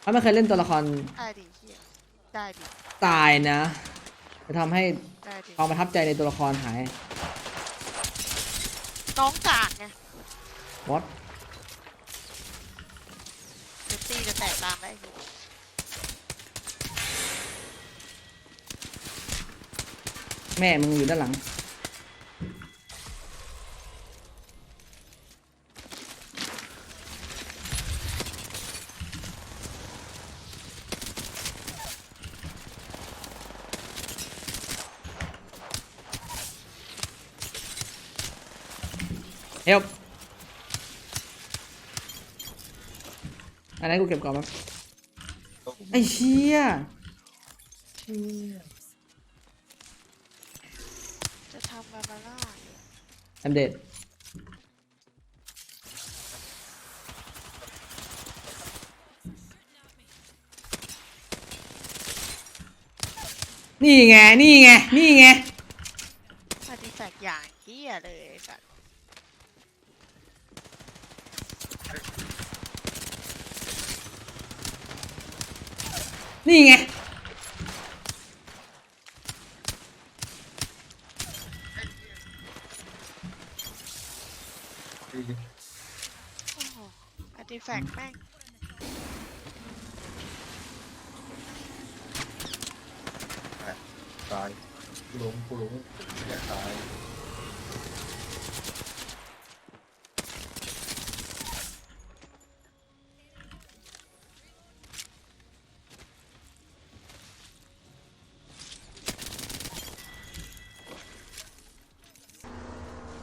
เขาไม่เคยเล่นตัวละครได้ดิเฮียได้ดิตายนะ จะทำให้ได้ดิความประทับใจในตัวละครหาย น้องกากไงวอตเซฟตี้จะแตกตามได้ดิแม่มึงอยู่ด้านหลัง เฮลอันนั้นกูเก็บก่อนมั้งไอ้เชี่ยจะทำบาบาร่าแอมเดดนี่ไง นี่ไง นี่ไงอาร์ติแฟกต์อย่างเฮียเลยไอ้สัตว์ นี่ไง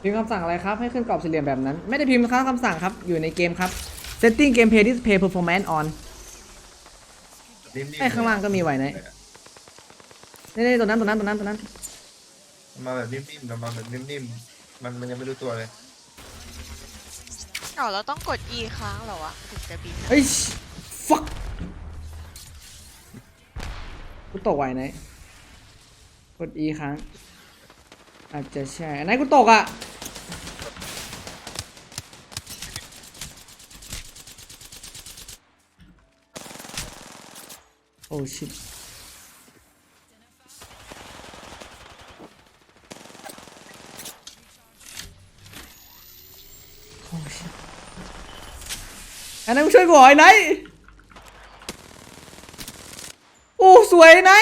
พิมพ์คำสั่งอะไรครับ ให้ขึ้นกรอบสี่เหลี่ยมแบบนั้น ไม่ได้พิมพ์คำสั่งครับ อยู่ในเกมครับ setting gameplay display performance on นิ่มๆไอ้ข้างล่างก็มีไหวไหน นี่ๆตัวนั้นตัวนั้นตัวนั้นตัวนั้นมันมาแบบนิ่มๆมันมาแบบนิ่มๆ มันมันยังไม่รู้ตัวเลย เอ้าเราต้องกด E ค้างเหรอวะถึงจะบินอะเฮ้ย fuck กูตกไหวไหนกด E ค้างอาจจะใช่อันไหนกูตกอะ ชิตโอ้ชิตอันนั้นช่วยกูหน่อยไหนโอ้สวยไหน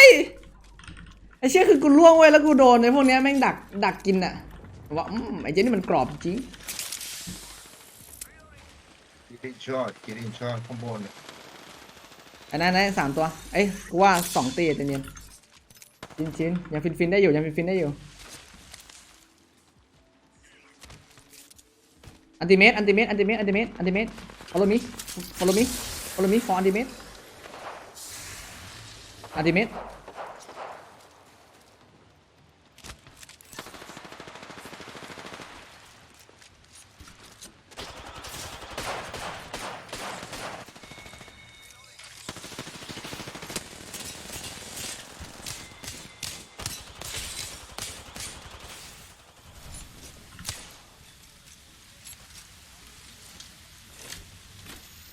ไอเชี่ยคือกูล่วงไว้ยแล้วกูโดนไอพวกเนี้ยแม่งดักดักกินอะว่าไอเจนี่มันกรอบจริงกินช็อตกินช็ อันนั้นนะสามตัว เอ้ยกูว่าสองตีแต่เนียนชินชินยังฟินฟินได้อยู่ยังฟินฟินได้อยู่ อันติเมตอันติเมตอันติเมตอันติเมตอันติเมต follow me follow me follow me for อันติเมตอันติเมต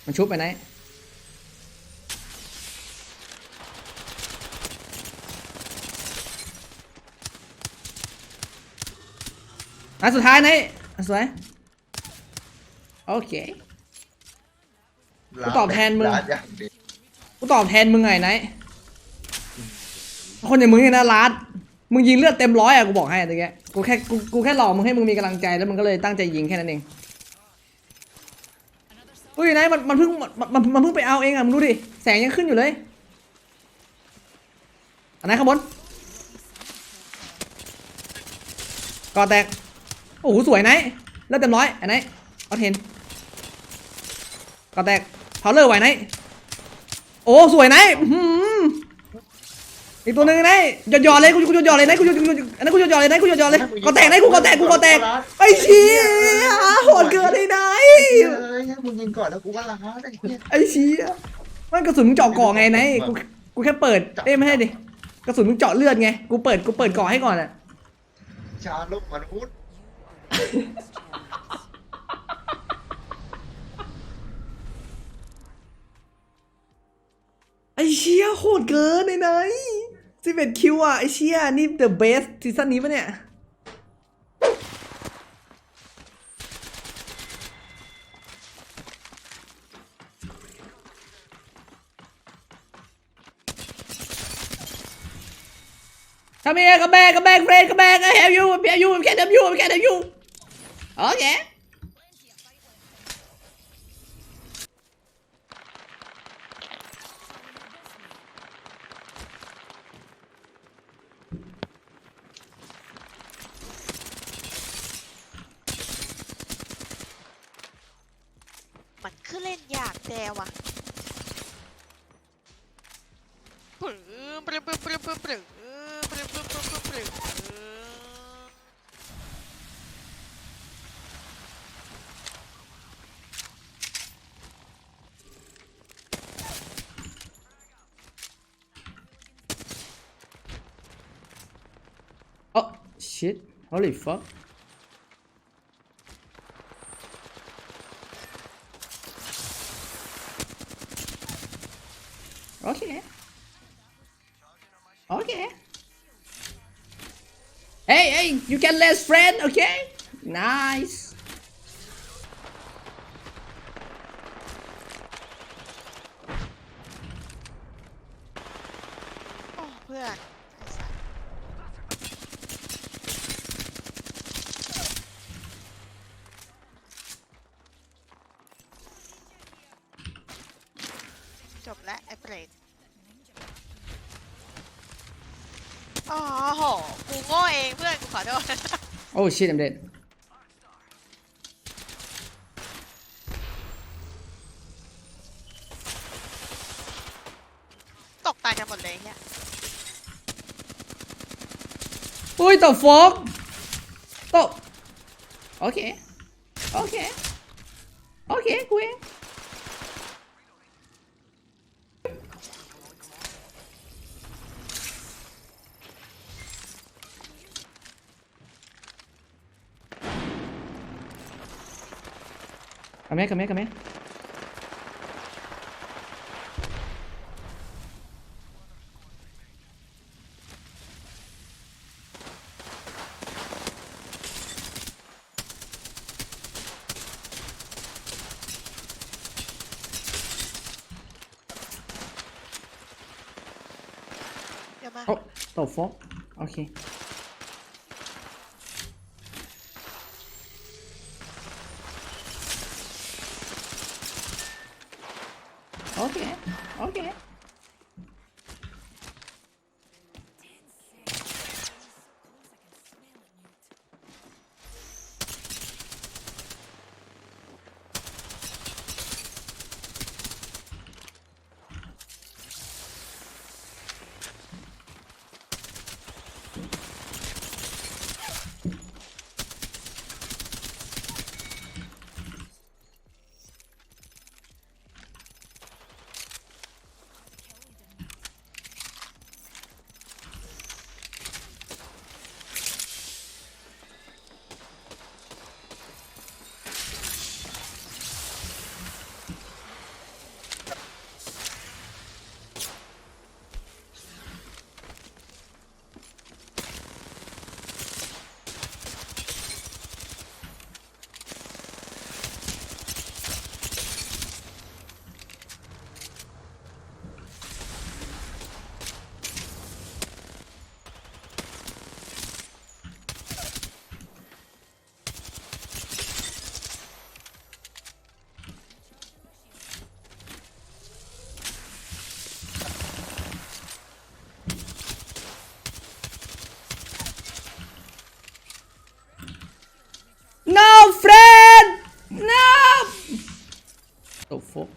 มันชุบไปไหนอันสุดท้ายไหนอันสวยโอเคกูตอบแทนมึงร้านอย่างเด็ดกูตอบแทนมึงไงไหนคนอย่างมึงเนี่ยนะรัดมึงยิงเลือดเต็มร้อยอะกูบอกให้ตะเกียกูแค่กูกูแค่หลอกมึงให้มึงมีกำลังใจแล้วมึงก็เลยตั้งใจยิงแค่นั้นเอง เฮ้ยนายมันมันเพิ่งมันมันมันเพิ่งไปเอาเองอะมึงดูดิ แสงยังขึ้นอยู่เลย อันไหนข้างบนก่อแตก โอ้โห สวยนายเลือดเต็มร้อย อันไหนเอาเทนก่อแตกเผาเลอร์ไหวไหนโอ้ สวยนายอื้อหืออีกตัวหนึ่งนายหยอดหยอดๆเลย กูกูหยอดหยอดๆเลยนายกูหยอดหยอดๆอันนั้นกูหยอดหยอดๆเลยนายกูหยอดหยอดๆเลยก็แตกนายกูก็แตก กูก็แตก ไอ้เชี่ยโหดเกินเลยนาย เฮ้ยมึงยิงก่อนแล้วกูก็ล้าได้เนี่ยไอ้เชี่ยมันกระสุนมึงเจาะก่อไงนายกูกูแค่เปิดเอ้ยไม่ให้ดิกระสุนมึงเจาะเลือดไงกูเปิดกูเปิดก่อให้ก่อนอะชาลบมนุษย์อ้เชี่ยโหดเกินไหนสิบเอ็ดคิวอะไอ้เชี่ยนี่ the best ซีซั่นนี้ปะเนี่ย Come here, come back, come back, friend, come back. I have you, I have you, I can't have you, I can't have you. Okay. มันคือเล่นยากแต่ว่ะปรึ้มปรึ้มปรึ้มปรึ้ม Oh shit, holy fuck. Okay. Okay. You can last friend, okay? Nice. โอ้ อ๋อโหกูโง่เองเพื่อนกูขอโทษ Oh shit, I'm dead. ตกตายกันหมดเลยเนี่ย What the fuck? Oh. Okay. Okay. Okay, Queen. Come here, come here, come here. Yama. Oh, the fuck? Okay. Okay, Helpful.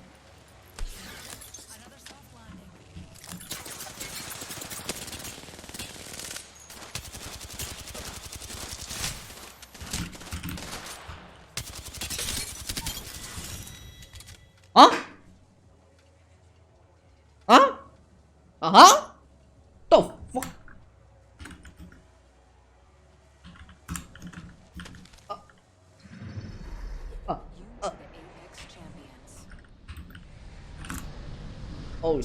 Ah! Ah! Aha!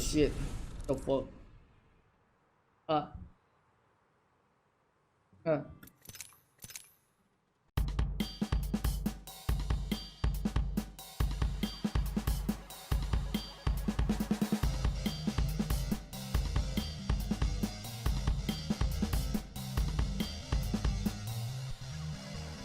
shit the fuck อะอะ